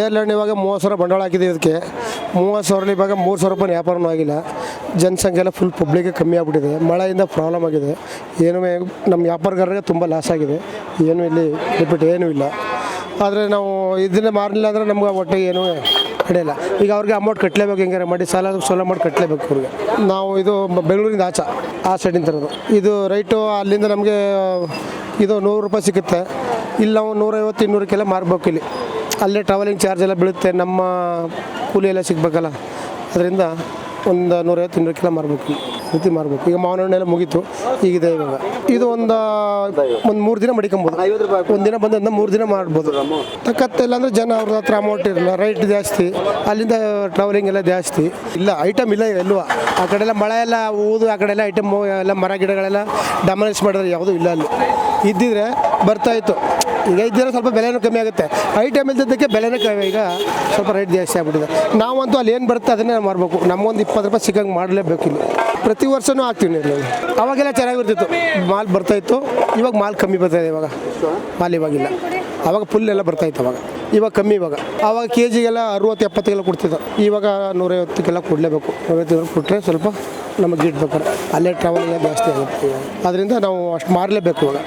ಹಣ್ಣು ಇವಾಗ ಮೂವತ್ತು ಸಾವಿರ ಬಂಡವಾಳ ಹಾಕಿದೆ ಇದಕ್ಕೆ. ಮೂವತ್ತು ಸಾವಿರಲ್ಲಿ ಇವಾಗ ಮೂರು ಸಾವಿರ ರೂಪಾಯಿ ವ್ಯಾಪಾರನೂ ಆಗಿಲ್ಲ. ಜನಸಂಖ್ಯೆ ಎಲ್ಲ ಫುಲ್ ಪಬ್ಲಿಕ್ ಕಮ್ಮಿ ಆಗ್ಬಿಟ್ಟಿದೆ. ಮಳೆಯಿಂದ ಪ್ರಾಬ್ಲಮ್ ಆಗಿದೆ. ಏನೂ ನಮ್ಮ ವ್ಯಾಪಾರಗಾರರಿಗೆ ತುಂಬ ಲಾಸ್ ಆಗಿದೆ. ಏನು ಇಲ್ಲಿ ರಿಪೀಟ್ ಏನೂ ಇಲ್ಲ. ಆದರೆ ನಾವು ಇದನ್ನ ಮಾರಲಿಲ್ಲ ಅಂದರೆ ನಮ್ಗೆ ಒಟ್ಟಿಗೆ ಏನೂ ನಡೆಯಲ್ಲ. ಈಗ ಅವ್ರಿಗೆ ಅಮೌಂಟ್ ಕಟ್ಟಲೇಬೇಕು ಹೆಂಗಾರೆ ಮಾಡಿ, ಸಾಲ ಸೋಲ ಮಾಡಿ ಕಟ್ಟಲೇಬೇಕು ಅವ್ರಿಗೆ. ನಾವು ಇದು ಬೆಂಗಳೂರಿಂದ ಆಚೆ, ಆ ಸೈಡಿಂದ ತರೋದು ಇದು ರೈಟು ಅಲ್ಲಿಂದ ನಮಗೆ, ಇದು ನೂರು ರೂಪಾಯಿ ಸಿಗುತ್ತೆ. ಇಲ್ಲಿ ನಾವು ನೂರೈವತ್ತು ಇನ್ನೂರಕ್ಕೆಲ್ಲ ಮಾರ್ಬೇಕು ಇಲ್ಲಿ. ಅಲ್ಲೇ ಟ್ರಾವೆಲಿಂಗ್ ಚಾರ್ಜ್ ಎಲ್ಲ ಬೀಳುತ್ತೆ, ನಮ್ಮ ಕೂಲಿ ಎಲ್ಲ ಸಿಗಬೇಕಲ್ಲ. ಅದರಿಂದ ಒಂದು ನೂರೈವತ್ತು ಇನ್ನೂರಕ್ಕೆಲ್ಲ ಮಾರ್ಬೇಕು ಈ ರೀತಿ ಮಾರ್ಬೇಕು. ಈಗ ಮಾವಿನ ಹಣ್ಣೆಲ್ಲ ಮುಗೀತು ಈಗಿದೆ ಇವಾಗ. ಇದು ಒಂದು ಒಂದು ಮೂರು ದಿನ ಮಡಿಕೊಬೋದು. ಒಂದು ದಿನ ಬಂದ ಮೂರು ದಿನ ಮಾಡ್ಬೋದು. ತಕ್ಕತ್ತಿಲ್ಲ ಅಂದರೆ ಜನ ಅವ್ರ ಹತ್ರ ಅಮೌಂಟ್ ಇರಲ್ಲ ರೈಟ್ ಜಾಸ್ತಿ, ಅಲ್ಲಿಂದ ಟ್ರಾವೆಲಿಂಗ್ ಎಲ್ಲ ಜಾಸ್ತಿ. ಇಲ್ಲ ಐಟಮ್ ಇಲ್ಲ ಎಲ್ಲೂ ಆ ಕಡೆ ಎಲ್ಲ ಮಳೆ ಎಲ್ಲ ಊದು ಆ ಕಡೆ ಎಲ್ಲ ಐಟಮ್ ಎಲ್ಲ ಮರ ಗಿಡಗಳೆಲ್ಲ ಡಮನೈಸ್ ಮಾಡಿದ್ರೆ ಯಾವುದೂ ಇಲ್ಲ ಅಲ್ಲಿ. ಇದ್ದಿದ್ರೆ ಬರ್ತಾ ಇತ್ತು. ಈಗ ಇದ್ದರೆ ಸ್ವಲ್ಪ ಬೆಲೆನೂ ಕಮ್ಮಿ ಆಗುತ್ತೆ. ಐಟಮ್ ಇಲ್ದಿದ್ದಕ್ಕೆ ಬೆಲೆನೇ ಕಮ್ಮಿ. ಈಗ ಸ್ವಲ್ಪ ರೇಟ್ ಜಾಸ್ತಿ ಆಗ್ಬಿಟ್ಟಿದೆ. ನಾವಂತೂ ಅಲ್ಲಿ ಏನು ಬರುತ್ತೆ ಅದನ್ನೇ ಮಾರಬೇಕು. ನಮಗೊಂದು ಇಪ್ಪತ್ತು ರೂಪಾಯಿ ಸಿಕ್ಕಂಗೆ ಮಾಡಲೇಬೇಕು ಇಲ್ಲಿ. ಪ್ರತಿ ವರ್ಷವೂ ಹಾಕ್ತೀವಿ ನೀರು ಅವಾಗೆಲ್ಲ ಚೆನ್ನಾಗಿರ್ತಿತ್ತು. ಮಾಲ್ ಬರ್ತಾ ಇತ್ತು. ಇವಾಗ ಮಾಲ್ ಕಮ್ಮಿ ಬರ್ತಾ ಇದೆ ಇವಾಗ. ಮಾಲ್ ಇವಾಗಿಲ್ಲ. ಅವಾಗ ಫುಲ್ ಎಲ್ಲ ಬರ್ತಾ ಇತ್ತು ಅವಾಗ. ಇವಾಗ ಕಮ್ಮಿ ಇವಾಗ. ಆವಾಗ ಕೆ ಜಿಗೆಲ್ಲ ಅರುವತ್ತು ಎಪ್ಪತ್ತಿಗೆಲ್ಲ ಕೊಡ್ತಿದ್ದ ಇವಾಗ ನೂರೈವತ್ತಕ್ಕೆಲ್ಲ ಕೊಡಲೇಬೇಕು. ನೂರೈವತ್ತು ಕೊಟ್ಟರೆ ಸ್ವಲ್ಪ ನಮಗೆ ಇಡ್ಬೇಕಾರೆ ಅಲ್ಲೇ ಟ್ರಾವೆಲ್ ಎಲ್ಲ ಜಾಸ್ತಿ ಆಗುತ್ತೆ ಅದರಿಂದ ನಾವು ಅಷ್ಟು ಮಾರಲೇಬೇಕು ಇವಾಗ.